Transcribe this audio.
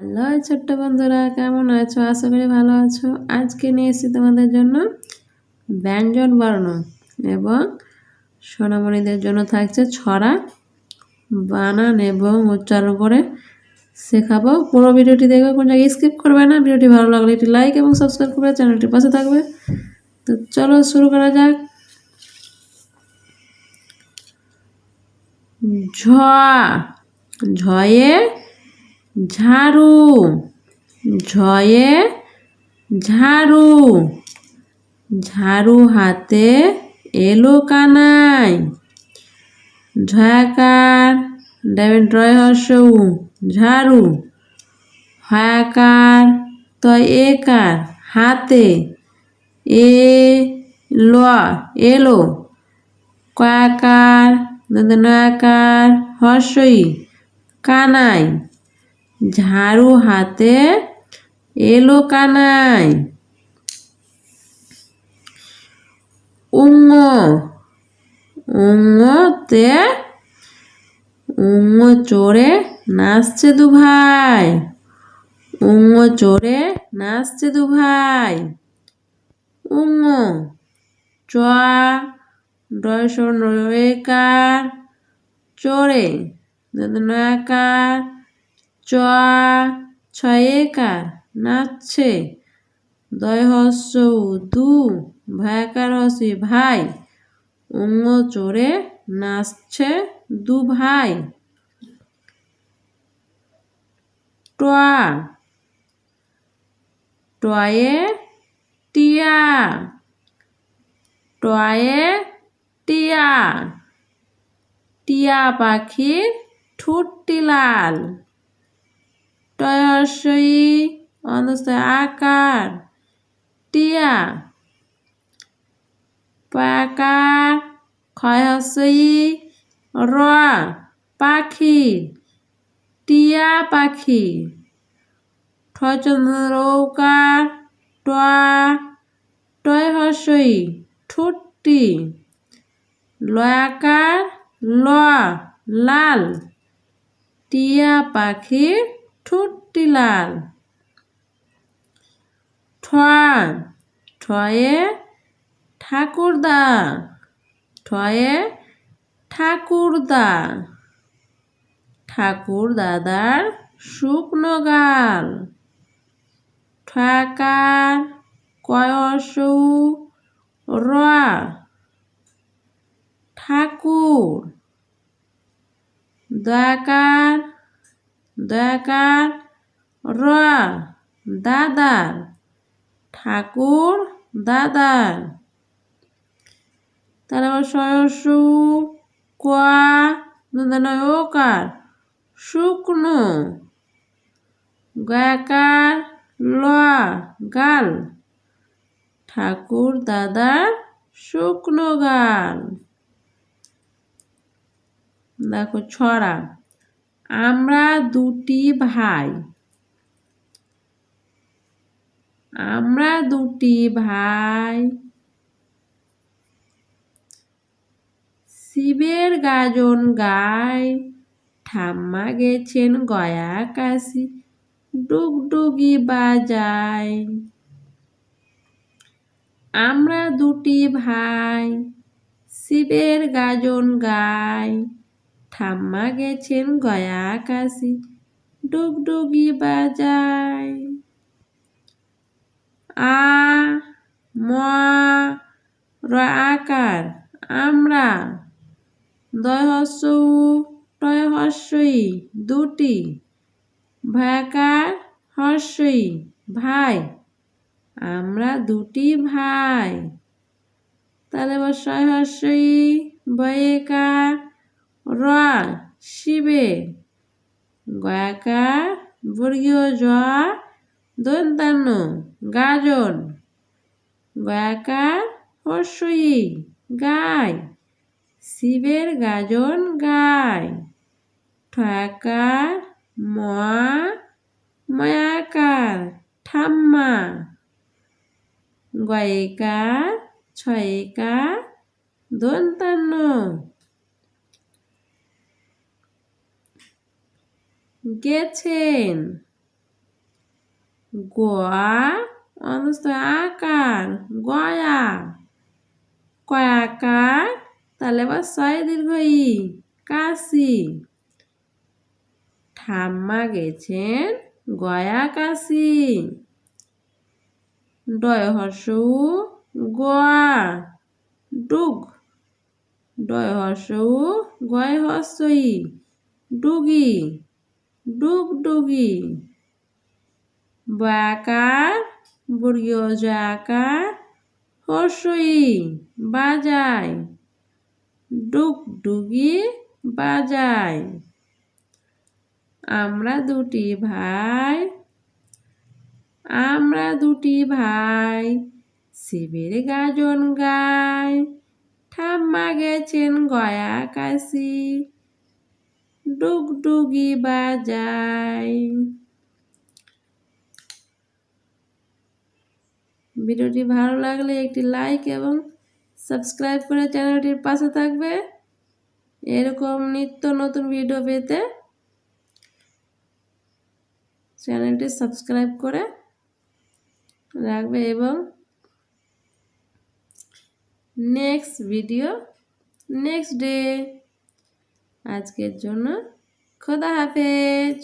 Hello ছোট্ট বন্ধুরা, কেমন আছো? আশা করি ভালো আছো। আজকে নিয়ে এসেছি তোমাদের জন্য ব্যঞ্জন বর্ণ এবং সোনামণিদের জন্য থাকছে ছড়া। বানান এবং উচ্চারণ করে শেখাবো। পুরো ভিডিওটি দেখবে, কোন জায়গায় স্কিপ করবে না। ভিডিওটি ভালো লাগলে একটি লাইক এবং সাবস্ক্রাইব করবে, চ্যানেলটির পাশে থাকবে। তো চলো শুরু করা যাক। ঝ ঝয়ে ঝাড়ু, ঝয়ে ঝাড়ু। ঝাড়ু হাতে এলো কানাই। ঝয়াকার ডাবেন ড্রয় হর্ষৌ ঝাড়ু। হয়াকার, তয় একার হাতে এ ল এলো। কয়াকার, নয়াকার হর্ষই কানাই। ঝাড়ু হাতে এলো কানাই উঙ্গ উঙ্গতে উঙ্গ চড়ে নাচছে দু ভাই উঙ্গ চড়ে নাচছে দু ভাই উঙ্গ চ, ডয়সন রয়েকার, চড়ে নয়াকার চ নাচছে। দয় হস্য দু ভয়াকার হসি ভাই। উঙ্গ চড়ে নাচছে দু ভাই। টয়া টয়ে টিয়া টয়ে টিয়া। টিয়া পাখির ঠুটটি লাল। টয়সই অনস্ত আকার টিয়া পাকার ক্ষয়সই র পাখি টিয়া পাখি ঠচন্দ্রৌকার টয়া টয় হসই ঠুটটি লয়াকার ল লাল টিয়া পাখির ঠুটটি লাল ঠয়া ঠয়ে ঠাকুরদা ঠয়ে ঠাকুরদা ঠাকুর দাদার শুকনো গাল। ঠাকার কয়সৌ র ঠাকুর। দয়াকার দয়াকার র দাদার, ঠাকুর, দাদার। তারপর সয়সু কোয়া নয় ওকার, শুকনো, গায়াকার ল গাল, ঠাকুর, দাদার, শুকনো গাল। দেখো ছড়া। আমরা দুটি ভাই। আমরা দুটি ভাই। শিবের গাজন গায় ঠাম্মা গেছেন গয়া কাশি, ডুগডুগি বাজায় আমরা দুটি ভাই, শিবের গাজন গায় ঠাম্মা গেছেন গয়া কাশি ডুগডুগি বাজায় আ ম র আকার আমরা দয় হস্য টয় দুটি ভয়াকার হস্যই ভাই আমরা দুটি ভাই তাহলে বসয় হস্যই বয়েকার র শিবে গয়াকার বর্গীয় জ দন্তান্ন গাজন গয়াকার হর্ষই গায় শিবের গাজন গায় ঠয়াকার ম মায়াকার, ঠাম্মা, গয়েকার, ছয়েকার দন্তান্ন গেছেন গোয়া অন্তস্থ আকার গয়া কয়াকার তাহলে আবার ছয় দীর্ঘ ই কাশি ঠাম্মা গেছেন গয়া কাশি ডয় হর্ষৌ গোয়া ডুগ ডয় হর্ষৌ গয় হর্ষই ডুগি ডুগ ডুগি বয়াকার বর্গীয় জয়াকার হর্ষই বাজায়। ডুগ ডুগি বাজায়। আমরা দুটি ভাই, আমরা দুটি ভাই, শিবের গাজন গায়। ঠাম্মা গেছেন গয়া কাশি। ডুগডুগি বাজায় ভিডিওটি ভালো লাগলে একটি লাইক এবং সাবস্ক্রাইব করে চ্যানেলটির পাশে থাকবে। এরকম নিত্য নতুন ভিডিও পেতে চ্যানেলটি সাবস্ক্রাইব করে রাখবে এবং নেক্সট ভিডিও, নেক্সট ডে। আজকের জন্য খোদা হাফেজ।